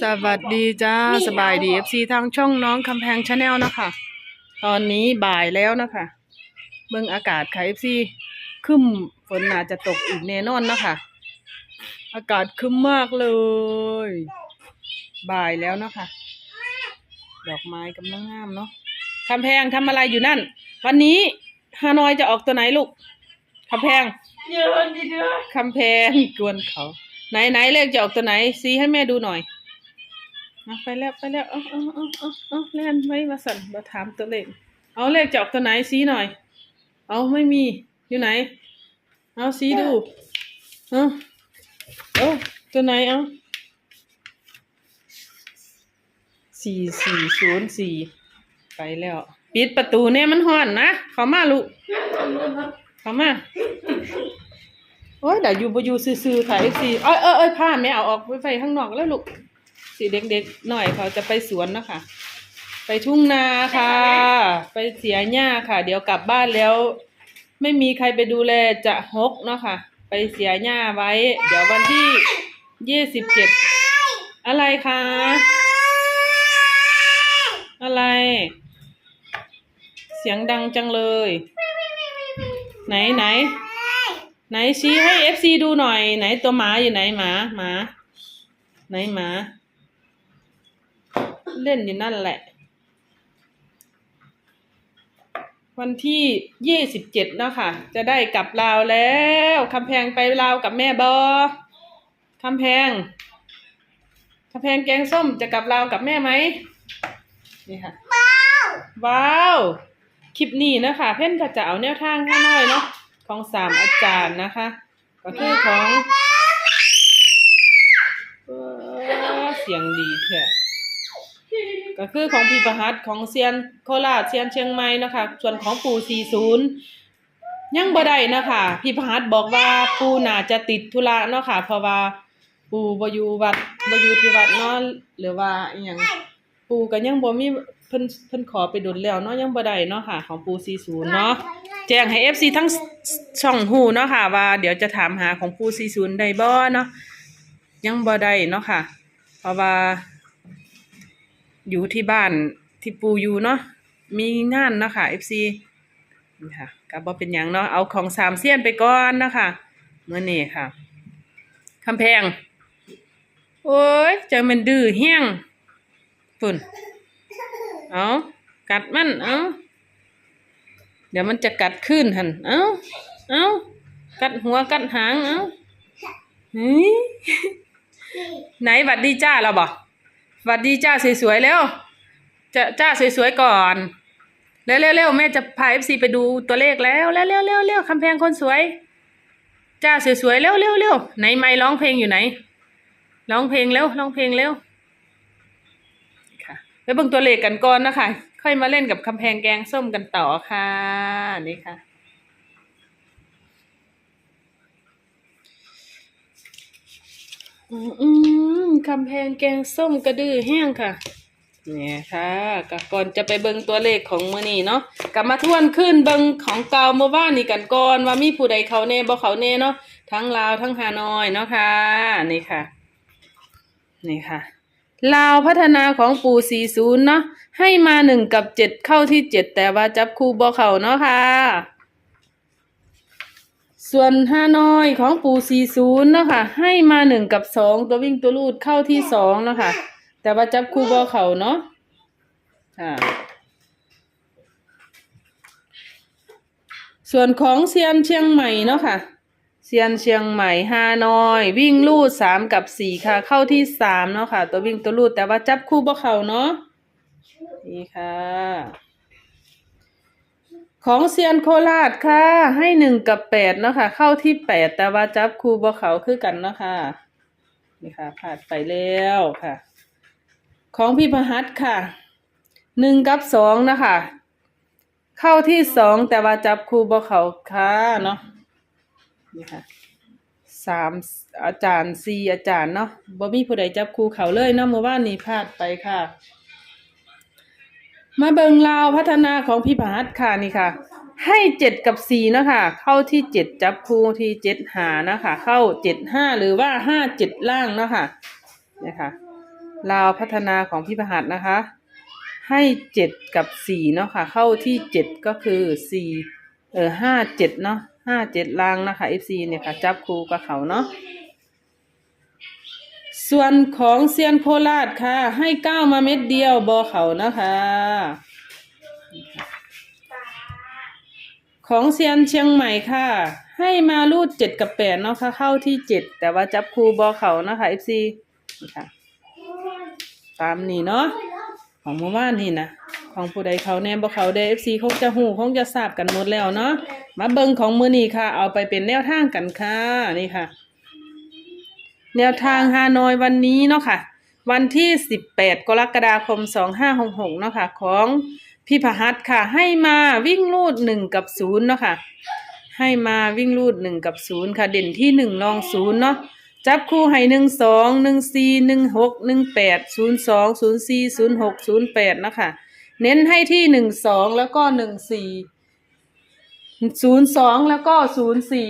สวัสดีจ้าสบายดีเอฟซีทางช่องน้องคำแพงชาแนลนะคะ ตอนนี้บ่ายแล้วนะคะ เบิ่งอากาศค่ะเอฟซีคึมฝนน่าจะตกอีกแน่นอนนะคะ อากาศคึมมากเลย บ่ายแล้วนะคะ ดอกไม้กำลังงามเนาะคำแพงทำอะไรอยู่นั่น วันนี้ฮานอยจะออกตัวไหนลูกคำแพงเดินดิเดินคำแพงกวนเขา ไหนไหนเลขจะออกตัวไหนซีให้แม่ดูหน่อย มาไปแล้วไปแล้วเอาเอาเอาเอาเอาเล่นไว้มาสั่นมาถามตัวเลขเอาเลขจอกตัวไหนซีหน่อย เอาไม่มีอยู่ไหน เอาซีดูเอาเอาตัวไหนเอาสี่สี่ศูนย์สี่ไปแล้ว ปิดประตูเนี่ยมันห่อนนะเขามาลูกเขามาโอ้ยเดี๋ยวอยู่บอยู่ซื่อๆค่ะ FC เอ้ยเอ้ยเอ้ยผ้าแม่เอาออกไปไฟข้างนอกแล้วลูก สิเด็กๆหน่อยเขาจะไปสวนนะคะไปทุ่งนาค่ะ ไปเสียหญ้าค่ะ เดี๋ยวกลับบ้านแล้ว ไม่มีใครไปดูแลจะฮกเนาะค่ะ ไปเสียหญ้าไว้ เดี๋ยววันที่ยี่สิบเจ็ดอะไรคะอะไร เสียงดังจังเลย ไหนไหน ไหนชี้ให้เอฟซีดูหน่อย ไหนตัวหมาอยู่ไหนหมาหมาไหนหมา เล่นอยู่นั่นแหละ วันที่ยี่สิบเจ็ดนะค่ะ จะได้กลับลาวแล้วคำแพงไปลาวกับแม่บอคำแพงคำแพงแกงส้มจะกลับลาวกับแม่ไหมนี่ค่ะว้าว คลิปนี้นะคะ เพ่นก็จะเอาแนวทางให้หน่อยเนาะของสามอาจารย์นะคะ ก็คือของเอ่อเสียงดีเถอะ ก็คือของพี่ประหัตของเซียนโคราชเซียนเชียงใหม่นะคะส่วนของปู่สี่ศูนย์ยังบ่ได้นะคะพี่ประหัตบอกว่าปู่น่าจะติดธุระเนาะค่ะเพราะว่าปู่บ่อยู่วัดบ่อยู่ที่วัดเนาะหรือว่าอหยังปูก็ยังบ่มีเพิ่นเพิ่นขอไปดุลแล้วเนาะยังบ่ได้เนาะค่ะ ของปู40เนาะแจ้งให้ FC ทั้งช่องฮู้เนาะค่ะ ว่าเดี๋ยวจะถามหาของปู40ได้บ่เนาะยังบ่ได้เนาะค่ะ เพราะว่า อยู่ที่บ้านที่ปูอยู่เนาะมีงานนะค่ะ FC นี่ค่ะก็บ่เป็นหยังเนาะเอาของสามเสี้ยนไปก่อนนะค่ะมื้อนี้ค่ะคำแพง โอ้ยจังมันดื้อเฮี้ยงฝุ่นเอากัดมันเอาเดี๋ยวมันจะกัดขึ้นหันเอาเอากัดหัวกัดหางเอาเฮ้ยไหนหวัดดีจ้าเราบอก วัดดีจ้าสวยๆแล้วจะจ้าสวยๆก่อนเร็วๆๆแม่จะพาเอฟซีไปดูตัวเลขแล้วแล้วเร็วๆเร็วคำแพงคนสวย จ้าสวยๆเร็วๆเร็วๆไหนไม่ร้องเพลงอยู่ไหนร้องเพลงเร็วร้องเพลงเร็วค่ะไปเบิ่งตัวเลขกันก่อนนะคะค่อยมาเล่นกับคำแพงแกงส้มกันต่อค่ะนี่ค่ะ อืมคำแพงแกงส้มกระดือแห้งค่ะ เนี่ยค่ะก็ก่อนจะไปเบิงตัวเลขของมื้อนี้เนาะกลับมาทวนขึ้นเบิงของเก่าเมื่อวานนี่กันก่อนว่ามีผู้ใดเขาแน่บ่เขาแน่เนาะทั้งลาวทั้งฮานอยเนาะค่ะนี่ค่ะ นี่ค่ะลาวพัฒนาของปู่40เนาะให้มาหนึ่งกับเจ็ดเข้าที่เจ็ดแต่ว่าจับคู่บ่เขาเนาะค่ะ ส่วนฮานอยของปู่40เนาะค่ะให้มาหนึ่งกับสองตัววิ่งตัวลูดเข้าที่สองเนาะค่ะแต่ว่าจับคู่บ่เขาเนาะค่ะ ส่วนของเซียนเชียงใหม่เนาะค่ะเซียนเชียงใหม่ฮานอย วิ่งลูดสามกับสี่ค่ะ เข้าที่สามเนาะค่ะ ตัววิ่งตัวลูดแต่ว่าจับคู่บ่เขาเนาะนี่ค่ะ ของเซียนโคราชค่ะ ให้หนึ่งกับแปดเนาะค่ะ เข้าที่แปดแต่ว่าจับคูบ่เขาคือกันเนาะค่ะนี่ค่ะผ่านไปแล้วค่ะ ของพี่พหัสค่ะหนึ่งกับสองนะคะ เข้าที่สองแต่ว่าจับคูบ่เขาค่ะเนาะนี่ค่ะสามอาจารย์สี่อาจารย์เนาะบ่มีผู้ใดจับคูเขาเลยเนาะเมื่อวานนี้พลาดไปค่ะ มาเบิงลาวพัฒนาของพี่พหัสค่ะนี่ค่ะ ให้เจ็ดกับสี่เนาะคะเข้าที่เจ็ดจับคู่ที่เจ็ดหานะคะ เข้าเจ็ดห้าหรือว่าห้าเจ็ดล่างเนาะค่ะนี่ค่ะลาวพัฒนาของพี่ประหัสนะคะ ให้เจ็ดกับสี่เนาะค่ะ เข้าที่เจ็ดก็คือสี่เออห้าเจ็ดเนาะห้าเจ็ดล่างนะคะ FC เนี่ยค่ะ จับคู่กับเขาเนาะ ส่วนของเซียนโคราชค่ะ ให้เก้ามาเม็ดเดียวบอเขานะคะ ของเซียนเชียงใหม่ค่ะ ให้มารูดเจ็ดกับแปดเนาะค่ะเข้าที่เจ็ดแต่ว่าจับคูบอเขานะคะ FC นี่ค่ะ ตามนี้เนาะของมื่อวานนี่นะของผู้ใดเขาแน่บ่เขาเดฟซีคงจะหูคงจะทราบกันหมดแล้วเนาะมาเบิงของมือนี้ค่ะ เอาไปเป็นแนวทางกันค่ะนี่ค่ะ แนวทางฮานอยวันนี้เนาะค่ะ วันที่ 18 กรกฎาคม 2566เนาะค่ะ ของพี่พหัสค่ะ ให้มาวิ่งลูด 1 กับ0เนาะค่ะ ให้มาวิ่งลูด 1 กับ 0 ค่ะ เด่นที่ 1 รอง 0 เนาะจับคู่ให้หนึ่งสองหนึ่งสี่หนึ่งหกหนึ่งแปดศูนย์สองศูนย์สี่ศูนย์หกศูนย์แปดนะคะ เน้นให้ที่หนึ่งสองแล้วก็หนึ่งสี่ศูนย์สองแล้วก็ศูนย์สี่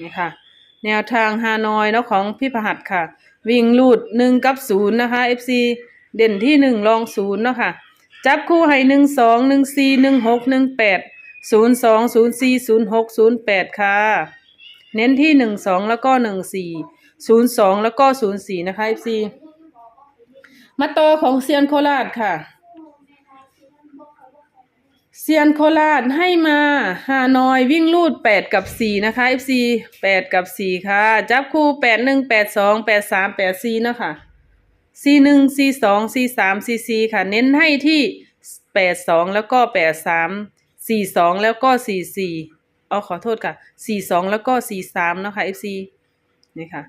นี่ค่ะ แนวทางฮานอยเนาะของพี่ประหัดค่ะ วิ่งลูดหนึ่งกับศูนย์นะคะ FC เด่นที่หนึ่งรองศูนย์เนาะค่ะ จับคู่ให้หนึ่งสองหนึ่งสี่หนึ่งหกหนึ่งแปดศูนย์สองศูนย์สี่ศูนย์หกศูนย์แปดค่ะ เน้นที่หนึ่งสองแล้วก็หนึ่งสี่ศูนย์สองแล้วก็ศูนย์สี่นะคะ FC มาต่อของเซียนโคราชค่ะ เซียนโคราชให้มาฮานอยวิ่งลูดแปดกับสี่นะคะ FC แปดกับสี่ค่ะ จับคู่แปดหนึ่งแปดสองแปดสามแปดสี่นะคะสี่หนึ่งสี่สองสี่สามสี่สี่ค่ะ เน้นให้ที่แปดสองแล้วก็แปดสามสี่สองแล้วก็สี่สี่เอาขอโทษค่ะสี่สองแล้วก็สี่สามเนาะค่ะ FC นี่ค่ะ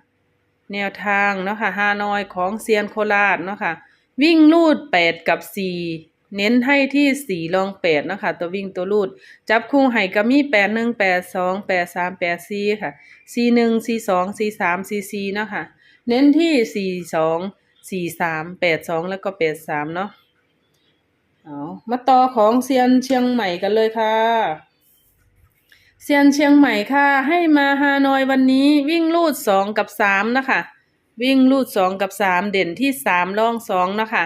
แนวทางเนาะค่ะฮานอยของเซียนโคราชเนาะค่ะ วิ่งลูดแปดกับสี่ เน้นให้ที่สี่รองแปดนะคะตัววิ่งตัวลูด จับคู่ให้ก็มีแปดหนึ่งแปดสองแปดสามแปดสี่ค่ะสี่หนึ่งสี่สองสี่สามสี่สี่นะคะเน้นที่สี่สองสี่สามแปดสองแล้วก็แปดสามเนาะเอามาต่อของเซียนเชียงใหม่กันเลยค่ะเซียนเชียงใหม่ค่ะ ให้มาฮานอยวันนี้วิ่งลูดสองกับสามนะคะ วิ่งลูดสองกับสามเด่นที่สามล่องสองนะคะ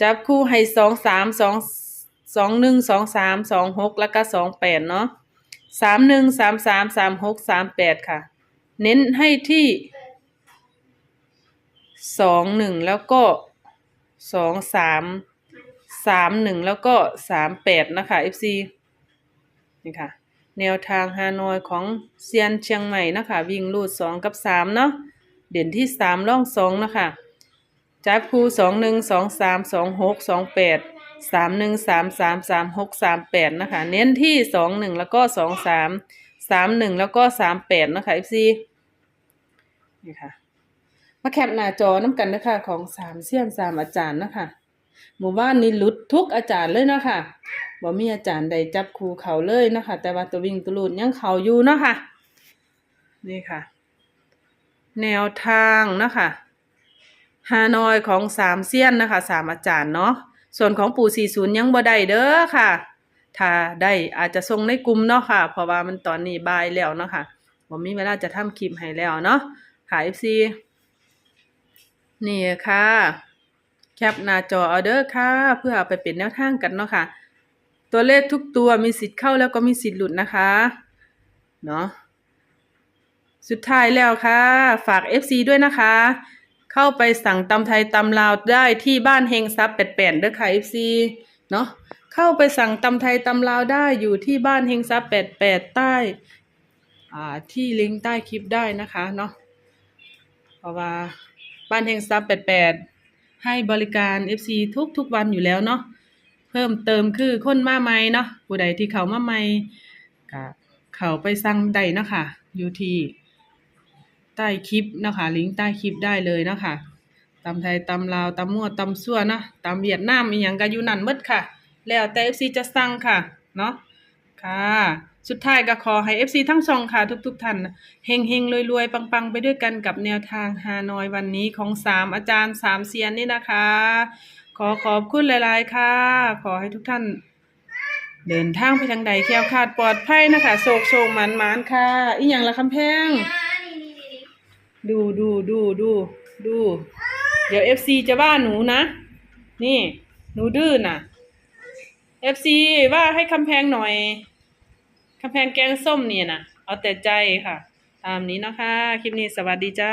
จับคู่ให้สองสามสองสองหนึ่งสองสามสองหกแล้วก็สองแปดเนาะสามหนึ่งสามสามสามหกสามแปดค่ะ เน้นให้ที่สองหนึ่งแล้วก็สองสามสามหนึ่งแล้วก็สามแปดนะคะ FC นี่ค่ะ แนวทางฮานอยของเซียนเชียงใหม่นะคะ วิ่งลูดสองกับสามเนาะเด่นที่สามล่องสองนะคะ จับคู่สองหนึ่งสองสามสองหกสองแปดสามหนึ่งสามสามสามหกสามแปดนะคะ เน้นที่สองหนึ่งแล้วก็สองสามสามหนึ่งแล้วก็สามแปดนะคะ FC นี่ค่ะ มาแคปหน้าจอน้ำกันนะคะของสามเซียนสามอาจารย์นะคะหมู่บ้านนี้หลุดทุกอาจารย์เลยนะคะบ่มีอาจารย์ใดจับครูเขาเลยนะคะ แต่ว่าตัววิ่งตัวลูดยังเขาอยู่เนาะค่ะนี่ค่ะ แนวทางนะคะ ฮานอยของสามเซียนนะคะสามอาจารย์เนาะส่วนของปู่สี่ศูนย์ยังบ่ได้เด้อค่ะ ถ้าได้อาจจะส่งในกลุ่มเนาะค่ะ เพราะว่ามันตอนนี้บายแล้วเนาะค่ะบ่มีเวลาจะทำคลิปให้แล้วเนาะค่ะ FC นี่ค่ะ แคปหน้าจอเอาเด้อค่ะ เพื่อเอาไปเป็นแนวทางกันเนาะค่ะ ตัวเลขทุกตัวมีสิทธิ์เข้าแล้วก็มีสิทธิ์หลุดนะคะเนาะสุดท้ายแล้วค่ะ ฝาก FC ด้วยนะคะ เข้าไปสั่งตำไทยตำลาวได้ที่บ้านเฮงซับแปดแปดเด้อค่ะ FC เนาะเข้าไปสั่งตำไทยตำลาวได้อยู่ที่บ้านเฮงซับแปดแปดใต้อ่าที่ลิงก์ใต้คลิปได้นะคะเนาะเพราะว่าบ้านเฮงซับแปดแปดให้บริการ FC ทุกทุกวันอยู่แล้วเนาะเพิ่มเติมคือคนมาใหม่เนาะผู้ใดที่เขามาใหม่ก็เขาไปสั่งได้นะคะอยู่ที่ ใต้คลิปนะคะลิงก์ใต้คลิปได้เลยนะคะตำไทยตำลาวตำมั่วตำซั่วนาะตำเวียดนามอีหยังก็อยู่นั่นหมดค่ะ แล้วแต่ FC จะสั่งค่ะเนาะค่ะ สุดท้ายก็ขอให้ FC ทั้งสองค่ะ ทุกๆท่านเฮงเฮงรวยๆ ปังๆ ไปด้วยกันกับแนวทางฮานอยวันนี้ของสามอาจารย์สามเซียนนี่นะคะ ขอขอบคุณหลายๆค่ะ ขอให้ทุกท่าน เดินทางไปทางใดแคล้วคลาดปลอดภัยนะคะโศกโศกหมันหมันค่ะ อีหยังละคำแพง ดูดูดูดูดู เดี๋ยวเอฟซีจะว่าหนูนะ นี่ หนูดื้อน่ะเอฟซีว่าให้คำแพงหน่อยคำแพงแกงส้มเนี่ยนะเอาแต่ใจค่ะ ตามนี้นะคะ คลิปนี้สวัสดีจ้า